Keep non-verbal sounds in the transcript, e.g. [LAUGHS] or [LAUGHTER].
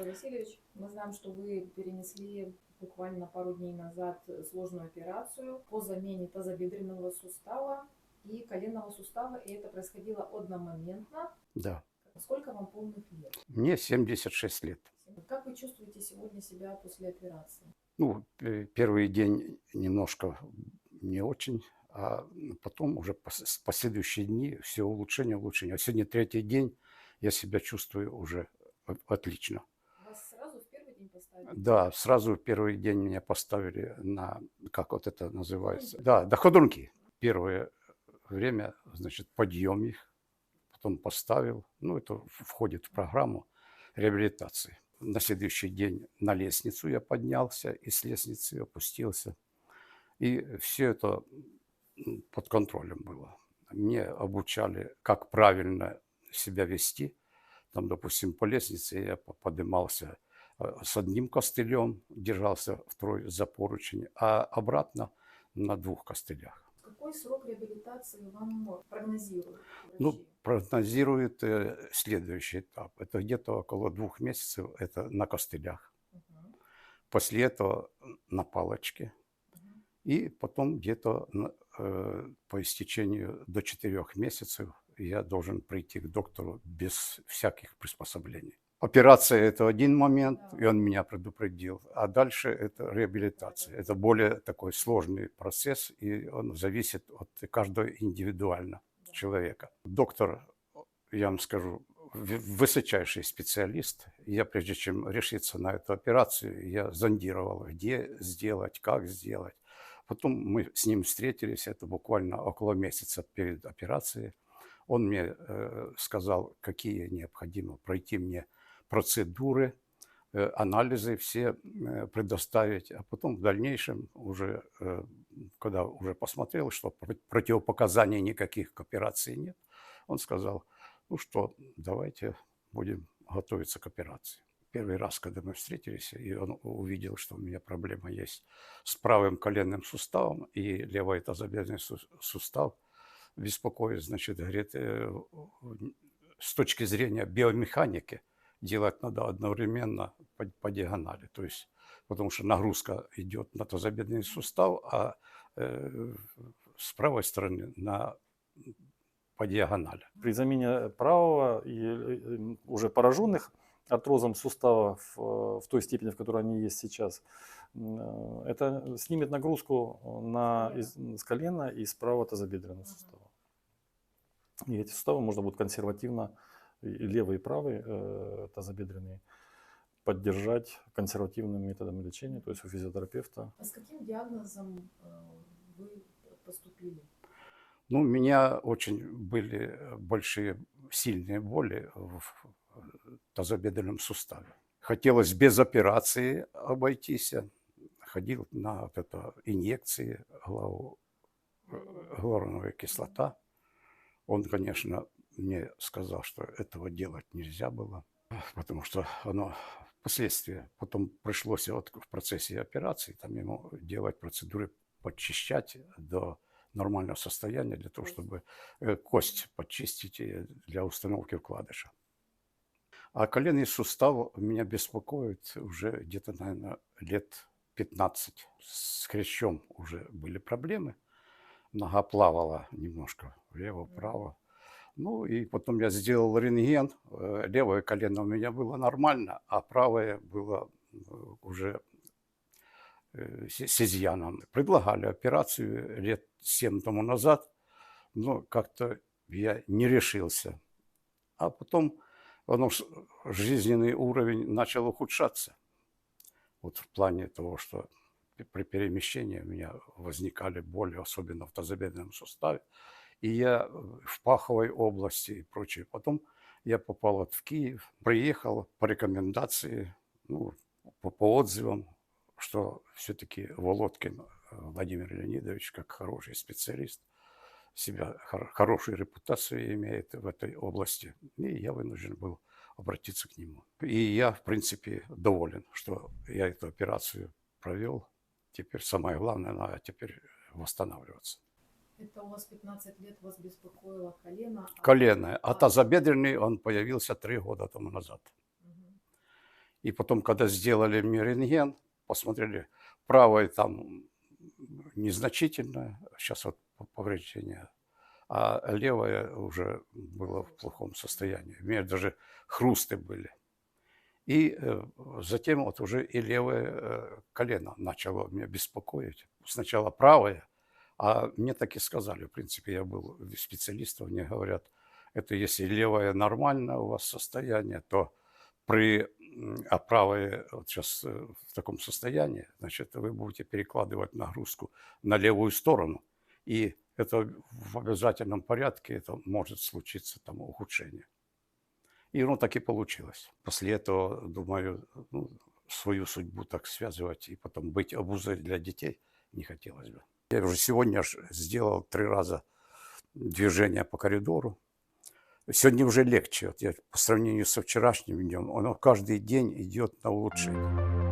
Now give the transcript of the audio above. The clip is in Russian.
Николай Васильевич, мы знаем, что вы перенесли буквально пару дней назад сложную операцию по замене тазобедренного сустава и коленного сустава, и это происходило одномоментно. Да. Сколько вам полных лет? Мне 76 лет. Как вы чувствуете сегодня себя после операции? Ну, первый день немножко не очень, а потом уже пос- последующие дни все улучшение, улучшение. А сегодня третий день, я себя чувствую уже отлично. День поставили? Да, сразу в первый день меня поставили на, как вот это называется, да, доходунки. Первое время, значит, подъем их, потом поставил. Ну, это входит в программу реабилитации. На следующий день на лестницу я поднялся и с лестницы опустился. И все это под контролем было. Мне обучали, как правильно себя вести. Там, допустим, по лестнице я по- поднимался с одним костылем, держался второй за поручень, а обратно на двух костылях. Какой срок реабилитации вам прогнозируют Ну, прогнозирует э, следующий этап. Это где-то около двух месяцев, это на костылях. Мгм. После этого на палочке. Мгм. И потом где-то э, по истечению до четырех месяцев я должен прийти к доктору без всяких приспособлений. Операция – это один момент, и он меня предупредил. А дальше это реабилитация. Это более такой сложный процесс, и он зависит от каждого индивидуально человека. Доктор, я вам скажу, высочайший специалист. Я, прежде чем решиться на эту операцию, я зондировал, где сделать, как сделать. Потом мы с ним встретились, это буквально около месяца перед операцией. Он мне э, сказал, какие необходимо пройти мне процедуры, э, анализы все э, предоставить, а потом в дальнейшем уже, э, когда уже посмотрел, что про- противопоказаний никаких к операции нет, он сказал, ну что, давайте будем готовиться к операции. Первый раз, когда мы встретились, и он увидел, что у меня проблема есть с правым коленным суставом и левый тазобедренный су- сустав беспокоит, значит, говорит, с точки зрения биомеханики делать надо одновременно по, по диагонали. То есть, потому что нагрузка идет на тазобедренный сустав, а э, с правой стороны на, по диагонали. При замене правого и э, уже пораженных артрозом сустава в, в той степени, в которой они есть сейчас, э, это снимет нагрузку на, из- с колена и с правого тазобедренного сустава. И эти суставы можно будет консервативно, левый и правый э, тазобедренные, поддержать консервативным методом лечения, то есть у физиотерапевта. А с каким диагнозом э, вы поступили? Ну, у меня очень были большие, сильные боли в тазобедренном суставе. Хотелось без операции обойтись. Ходил на вот это инъекции главу, гиалуроновая кислота. Он, конечно, мне сказал, что этого делать нельзя было, [LAUGHS] потому что оно последствия. Потом пришлось вот в процессе операции там ему делать процедуры, подчищать до нормального состояния для того, чтобы э, кость подчистить и для установки вкладыша. А коленный сустав меня беспокоит уже где-то, наверное, лет 15. С хрящом уже были проблемы. Нога плавала немножко влево-вправо. Ну и потом я сделал рентген. Э, Левое колено у меня было нормально, а правое было э, уже э, с изъяном. Предлагали операцию лет 7 тому назад, но как-то я не решился. А потом оно, жизненный уровень начал ухудшаться. Вот в плане того, что при перемещении у меня возникали боли, особенно в тазобедренном суставе. И я э, в паховой области и прочее. Потом я попал вот в Киев, приехал по рекомендации, ну, по, по отзывам, что все-таки Володкин э, Владимир Леонидович, как хороший специалист, себя хор- хорошую репутацию имеет в этой области. И я вынужден был обратиться к нему. И я, в принципе, доволен, что я эту операцию провел. Теперь самое главное, надо теперь восстанавливаться. Это у вас 15 лет вас беспокоило колено. а- Колено. А тазобедренный он появился три года тому назад. Мгм. И потом, когда сделали мне рентген, посмотрели, правая там незначительное, сейчас вот повреждение, а левая уже была в плохом состоянии. У меня даже хрусты были. И э, затем вот уже и левое э, колено начало меня беспокоить. Сначала правое, а мне так и сказали, в принципе, я был специалистом, мне говорят, это если левое нормально у вас состояние, то при, а правое вот сейчас э, в таком состоянии, значит, вы будете перекладывать нагрузку на левую сторону. И это в обязательном порядке, это может случиться там ухудшение. И ну так и получилось. После этого, думаю, ну, свою судьбу так связывать и потом быть обузой для детей не хотелось бы. Я уже сегодня сделал три раза движение по коридору. Сегодня уже легче. Вот я по сравнению со вчерашним днем, оно каждый день идет на улучшение.